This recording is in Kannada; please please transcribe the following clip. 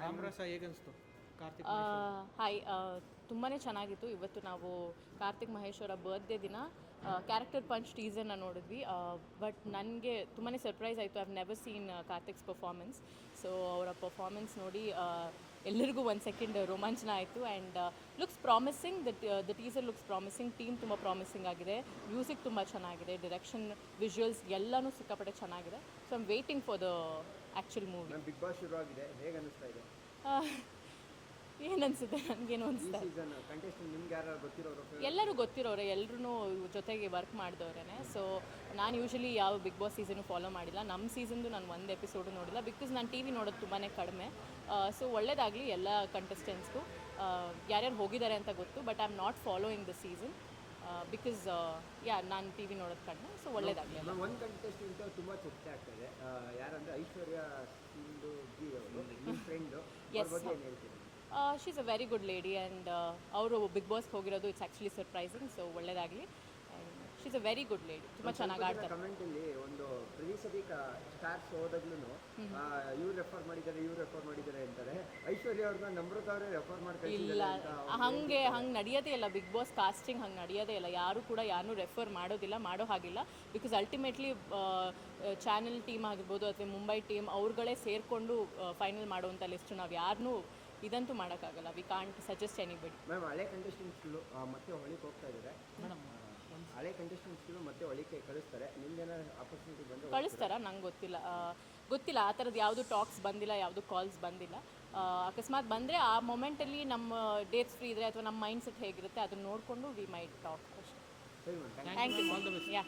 आमरस आहे एक असतो. कार्तिक हाय ತುಂಬಾ ಚೆನ್ನಾಗಿತ್ತು. ಇವತ್ತು ನಾವು ಕಾರ್ತಿಕ್ ಮಹೇಶ್ ಅವರ ಬರ್ತ್ಡೇ ದಿನ ಕ್ಯಾರೆಕ್ಟರ್ ಪಂಚ್ ಟೀಸರ್ನ ನೋಡಿದ್ವಿ. ಬಟ್ ನನಗೆ ತುಂಬಾ ಸರ್ಪ್ರೈಸ್ ಆಯಿತು. I've never seen Karthik's performance so ಅವರ ಪರ್ಫಾರ್ಮೆನ್ಸ್ ನೋಡಿ ಎಲ್ಲರಿಗೂ ಒಂದು ಸೆಕೆಂಡ್ ರೋಮಾಂಚನ ಆಯಿತು. And looks promising the the teaser looks promising team ತುಂಬ ಪ್ರಾಮಿಸಿಂಗ್ ಆಗಿದೆ. ಮ್ಯೂಸಿಕ್ ತುಂಬ ಚೆನ್ನಾಗಿದೆ. ಡಿರೆಕ್ಷನ್ ವಿಜುವಲ್ಸ್ ಎಲ್ಲನೂ ಸಿಕ್ಕಾಪಟ್ಟೆ ಚೆನ್ನಾಗಿದೆ. So I'm waiting for the actual movie big boss ಶುರು ಆಗಿದೆ ಹೇಗೆ ಅನ್ನಿಸ್ತಾ ಇದೆ? ಏನು ಅನಿಸುತ್ತೆ. ನನಗೇನು ಅನಿಸ್ತಾ ಎಲ್ಲರೂ ಗೊತ್ತಿರೋರೆ ಎಲ್ಲರೂ ಜೊತೆಗೆ ವರ್ಕ್ ಮಾಡಿದವ್ರೇ ಸೊ ನಾನು ಯೂಶಲಿ ಯಾವ ಬಿಗ್ ಬಾಸ್ ಸೀಸನು ಫಾಲೋ ಮಾಡಿಲ್ಲ. ನಮ್ಮ ಸೀಸನ್ದು ನಾನು ಒಂದು ಎಪಿಸೋಡು ನೋಡಿಲ್ಲ. ಬಿಕಾಸ್ ನಾನು ಟಿ ವಿ ನೋಡೋದು ತುಂಬಾ ಕಡಿಮೆ. ಸೊ ಒಳ್ಳೇದಾಗಲಿ ಎಲ್ಲ ಕಂಟೆಸ್ಟೆಂಟ್ಸ್ಗೂ ಯಾರ್ಯಾರು ಹೋಗಿದ್ದಾರೆ ಅಂತ ಗೊತ್ತು but I am not following the season because yeah ನಾನು ಟಿ ವಿ ನೋಡೋದು ಕಡಿಮೆ. ಸೊ ಒಳ್ಳೇದಾಗಲಿ ಒಂದು ಕಂಟೆಸ್ಟೆಂಟ್ ತುಂಬ ಚರ್ಚೆ ಆಗ್ತದೆ. ಯಾರಂದ್ರೆ ಐಶ್ವರ್ಯ ಫ್ರೆಂಡು ಅವ್ರ Yes. ಬಗ್ಗೆ ಏನು ಹೇಳ್ತೀರಿ she is a very good lady and ಅವರು ಬಿಗ್ ಬಾಸ್ಗೆ ಹೋಗಿರೋದು ಇಟ್ಸ್ ಆ್ಯಕ್ಚುಲಿ ಸರ್ಪ್ರೈಸಿಂಗ್ ಸೊ ಒಳ್ಳೇದಾಗಲಿ. She's a very good lady ತುಂಬ ಚೆನ್ನಾಗಿ ಆಡ್ತಾರೆ. ಕಮೆಂಟಲ್ಲಿ ಒಂದು ಪ್ರತಿ ಸತಿ ಸ್ಟಾರ್ಸ್ ಹೋದಾಗ್ಲೂ ಇವ್ರು ರೆಫರ್ ಮಾಡಿದ್ದಾರೆ ಇವ್ರು ರೆಫರ್ ಮಾಡಿದ್ದಾರೆ ಅಂತಾರೆ. ಐಶ್ವರ್ಯ ಅವ್ರನ್ನ ನಮ್ರತ ಅವರೇ ರೆಫರ್ ಮಾಡ್ತಾರೆ ಇಲ್ಲ ಹಂಗೆ ಹಂಗೆ ನಡೆಯೋದೇ ಇಲ್ಲ. ಬಿಗ್ ಬಾಸ್ ಕಾಸ್ಟಿಂಗ್ ಹಂಗೆ ನಡೆಯೋದೇ ಇಲ್ಲ. ಯಾರು ಕೂಡ ಯಾರನ್ನೂ ರೆಫರ್ ಮಾಡೋದಿಲ್ಲ ಮಾಡೋ ಹಾಗಿಲ್ಲ. ಬಿಕಾಸ್ ಅಲ್ಟಿಮೇಟ್ಲಿ ಚಾನೆಲ್ ಟೀಮ್ ಆಗಿರ್ಬೋದು ಅಥವಾ ಮುಂಬೈ ಟೀಮ್ ಅವ್ರುಗಳೇ ಸೇರಿಕೊಂಡು ಫೈನಲ್ ಮಾಡುವಂಥ ಲಿಸ್ಟ್ ನಾವು ಯಾರನ್ನೂ ಇದಂತೂ ಮಾಡೋಕ್ಕಾಗಲ್ಲ. We can't suggest anybody ma'am ಹಳೆ ಕಂಟೆಸ್ಟೆಂಟ್ಸ್ಗಳು ಮತ್ತೆ ಹೊಳಿಗೆ ಹೋಗ್ತಾ ಇದ್ದಾರೆ ಮೇಡಮ್ ಹಳೆ ಕಂಟೆಸ್ಟೆಂಟ್ಸ್ಗಳು ಮತ್ತೆ ಹೊಳಿಗೆ ಕಳಿಸ್ತಾರೆ. ನಿಮ್ದೇನಾದ್ರು ಆಪರ್ಚುನಿಟಿ ಬಂದು ಕಳಿಸ್ತಾರ? ನಂಗೆ ಗೊತ್ತಿಲ್ಲ. ಗೊತ್ತಿಲ್ಲ. ಆ ಥರದ್ದು ಯಾವುದು ಟಾಕ್ಸ್ ಬಂದಿಲ್ಲ ಯಾವುದು ಕಾಲ್ಸ್ ಬಂದಿಲ್ಲ. ಅಕಸ್ಮಾತ್ ಬಂದರೆ ಆ ಮೊಮೆಂಟಲ್ಲಿ ನಮ್ಮ ಡೇಟ್ಸ್ ಫ್ರೀ ಇದ್ರೆ ಅಥವಾ ನಮ್ಮ ಮೈಂಡ್ ಸೆಟ್ ಹೇಗಿರುತ್ತೆ ಅದನ್ನ ನೋಡಿಕೊಂಡು ವಿ ಮೈಟ್ ಟಾಕ್ ಅಷ್ಟೇ. Thank you yeah